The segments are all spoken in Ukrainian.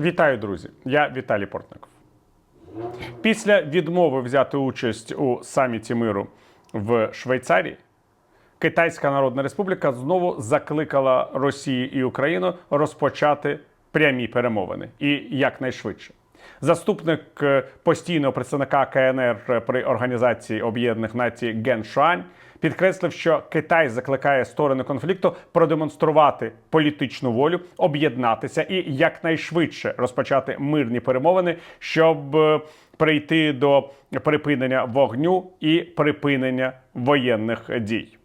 Вітаю, друзі! Я Віталій Портников. Після відмови взяти участь у саміті миру в Швейцарії, Китайська Народна Республіка знову закликала Росію і Україну розпочати прямі перемовини і якнайшвидше. Заступник е, постійного представника КНР при Організації Об'єднаних Націй Ген Шуань підкреслив, що Китай закликає сторони конфлікту продемонструвати політичну волю, об'єднатися і якнайшвидше розпочати мирні перемовини, щоб е, прийти до припинення вогню і припинення воєнних дій.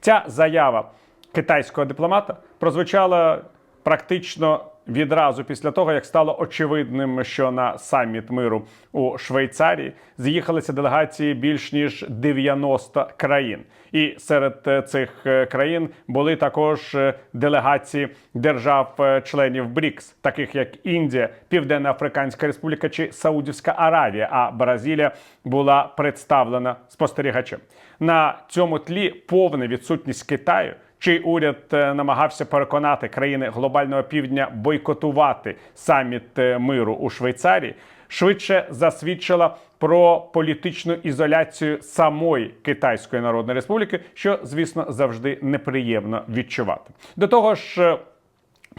Ця заява китайського дипломата прозвучала практично відразу після того, як стало очевидним, що на саміт миру у Швейцарії з'їхалися делегації більш ніж 90 країн. І серед е, цих е, країн були також е, делегації держав-членів БРІКС, таких як Індія, Південна Африканська Республіка чи Саудівська Аравія. А Бразилія була представлена спостерігачем. На цьому тлі повна відсутність Китаю чий уряд е, намагався переконати країни глобального півдня бойкотувати саміт е, миру у Швейцарії, швидше засвідчила про політичну ізоляцію самої Китайської Народної Республіки, що звісно завжди неприємно відчувати. До того ж.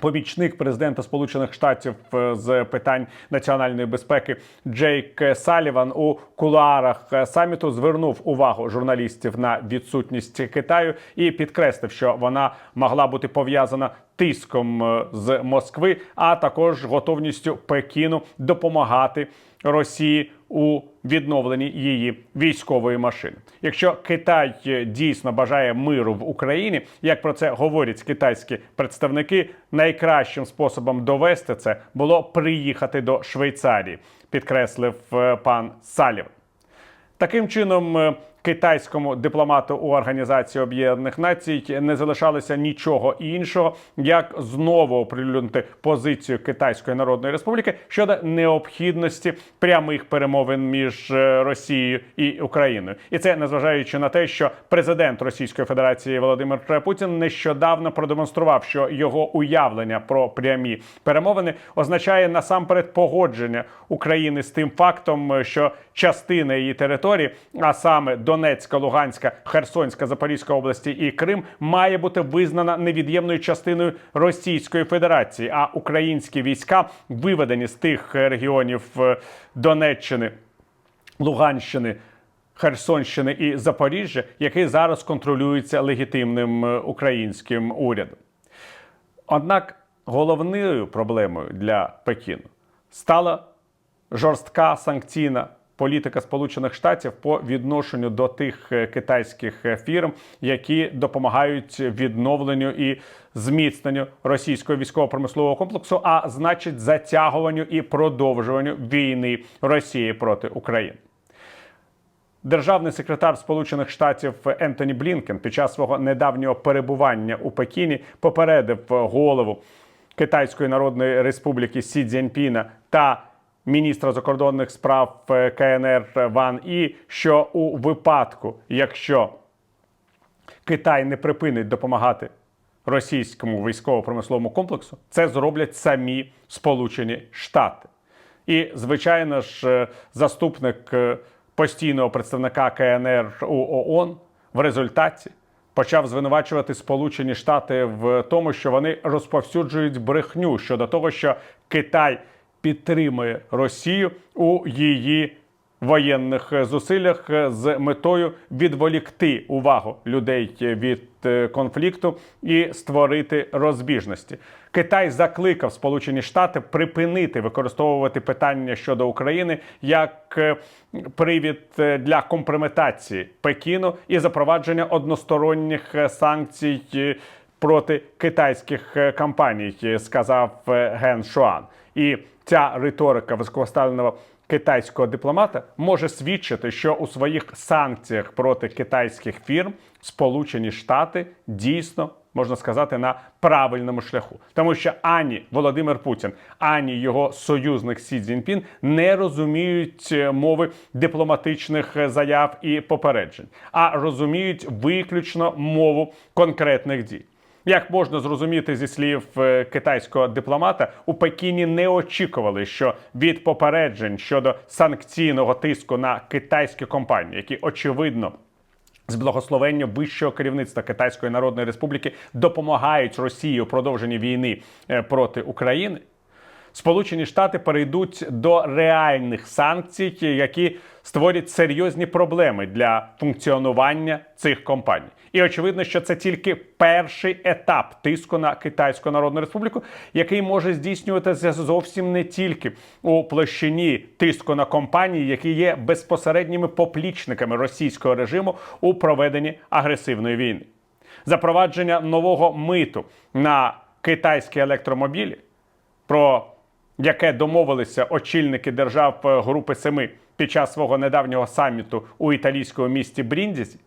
Помічник президента Сполучених Штатів е, з питань національної безпеки Джейк Саліван у кулуарах е, саміту звернув увагу журналістів на відсутність Китаю і підкреслив, що вона могла бути пов'язана тиском е, з Москви, а також готовністю Пекіну допомагати Росії у відновленні її військової машини. Якщо Китай е, дійсно бажає миру в Україні, як про це говорять китайські представники, найкращим способом довести це було приїхати до Швейцарії, підкреслив е, пан Салів. Таким чином, китайському дипломату у Організації Об'єднаних Націй. Не залишалося нічого іншого, як знову оприлюднити позицію Китайської Народної Республіки щодо необхідності прямих перемовин між е, Росією і Україною, і це незважаючи на те, що президент Російської Федерації Володимир Путін нещодавно продемонстрував, що його уявлення про прямі перемовини означає насамперед погодження України з тим фактом, що частина її території, а саме Донецька, Луганська, Херсонська, Запорізька області і Крим, має бути визнана невід'ємною частиною Російської Федерації, а українські війська виведені з тих регіонів е, Донеччини, Луганщини. Херсонщини і Запоріжжя, які зараз контролюються легітимним е, українським урядом. Однак головною проблемою для Пекіну стала жорстка санкційна політика Сполучених Штатів по відношенню до тих е, китайських е, фірм, які допомагають відновленню і зміцненню російського військово-промислового комплексу, а значить затягуванню і продовжуванню війни Росії проти України. Державний секретар Сполучених Штатів Ентоні Блінкен під час свого недавнього перебування у Пекіні попередив голову Китайської Народної Республіки Сі Цзіньпіна та міністра закордонних справ е, КНР Ван І, що у випадку, якщо Китай не припинить допомагати російському військово-промисловому комплексу, це зроблять самі Сполучені Штати. І, звичайно ж, е, заступник е, постійного представника КНР у ООН в результаті почав звинувачувати Сполучені Штати в тому, що вони розповсюджують брехню щодо того, що Китай підтримує Росію у її воєнних зусиллях з метою відволікти увагу людей від е, конфлікту і створити розбіжності. Китай закликав Сполучені Штати припинити використовувати питання щодо України як е, привід е, для компрометації Пекіну і запровадження односторонніх санкцій проти китайських е, компаній, е, сказав е, Ген Шуан. І ця риторика високопоставленого китайського дипломата може свідчити, що у своїх санкціях проти китайських фірм Сполучені Штати дійсно можна сказати на правильному шляху, тому що ані Володимир Путін, ані його союзник Сі Цзіньпін не розуміють мови дипломатичних заяв і попереджень, а розуміють виключно мову конкретних дій. Як можна зрозуміти зі слів е, китайського дипломата, у Пекіні не очікували, що від попереджень щодо санкційного тиску на китайські компанії, які очевидно. З благословення вищого керівництва Китайської Народної Республіки допомагають Росії у продовженні війни е, проти України. Сполучені Штати перейдуть до реальних санкцій, які створять серйозні проблеми для функціонування цих компаній. І очевидно, що це тільки перший етап тиску на Китайську Народну Республіку, який може здійснюватися зовсім не тільки у площині тиску на компанії, які є безпосередніми поплічниками російського режиму у проведенні агресивної війни. Запровадження нового миту на китайські електромобілі про яке домовилися очільники держав е, Групи Семи під час свого недавнього саміту у італійському місті Бріндізі,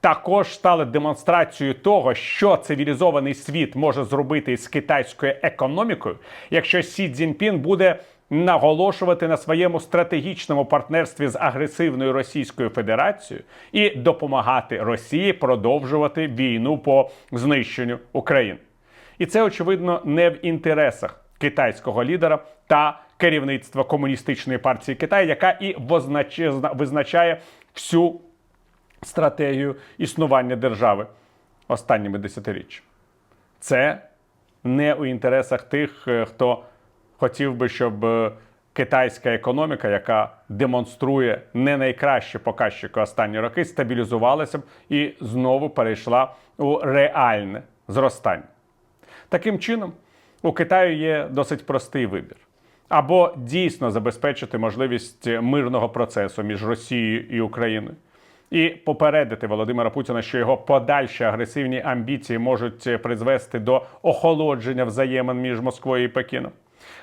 також стали демонстрацією того, що цивілізований світ може зробити із китайською економікою, якщо Сі Цзіньпін буде наголошувати на своєму стратегічному партнерстві з агресивною Російською Федерацією і допомагати Росії продовжувати війну по знищенню України. І це очевидно не в інтересах китайського лідера та керівництва комуністичної партії Китаю, яка і визначає всю стратегію існування держави останніми десятиріччями. Це не у інтересах тих, е, хто хотів би, щоб е, китайська економіка, яка демонструє не найкращі показчики останні роки, стабілізувалася б і знову перейшла у реальне зростання. Таким чином, у Китаю є досить простий вибір. Або дійсно забезпечити можливість мирного процесу між Росією і Україною, і попередити Володимира Путіна, що його подальші агресивні амбіції можуть призвести до охолодження взаємин між Москвою і Пекіном.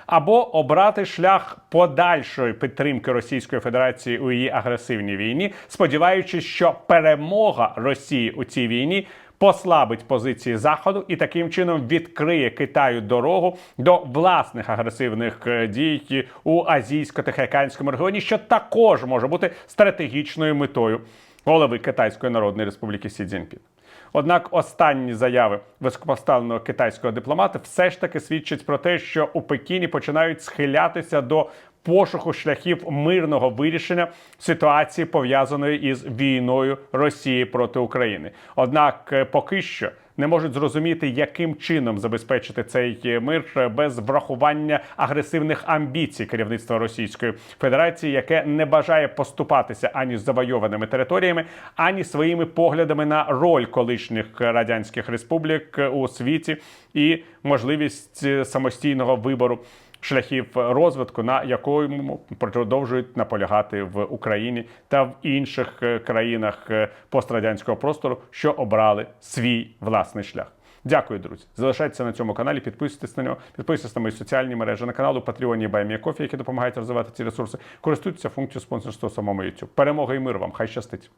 Або обрати шлях подальшої підтримки Російської Федерації у її агресивній війні, сподіваючись, що перемога Росії у цій війні послабить позиції Заходу і таким чином відкриє Китаю дорогу до власних агресивних е, дій у азійсько-тихоокеанському регіоні, що також може бути стратегічною метою голови Китайської Народної Республіки Сі Цзіньпін. Однак останні заяви високопоставленого китайського дипломата все ж таки свідчать про те, що у Пекіні починають схилятися до пошуку шляхів мирного вирішення ситуації пов'язаної із війною Росії проти України. Однак е, поки що не можуть зрозуміти, яким чином забезпечити цей е, мир е, без врахування агресивних амбіцій керівництва Російської Федерації, яке не бажає поступатися ані завойованими територіями, ані своїми поглядами на роль колишніх радянських республік у світі і можливість самостійного вибору. Шляхів розвитку, на якому продовжують наполягати в Україні та в інших е, країнах е, пострадянського простору, що обрали свій власний шлях. Дякую, друзі. Залишайтеся на цьому каналі, підписуйтесь на нього, підписуйтесь на мої соціальні мережі на канал у Patreon і Баймія Кофі, які допомагають розвивати ці ресурси. Користуйтеся функцією спонсорства самому YouTube. Перемога і мир вам! Хай щастить!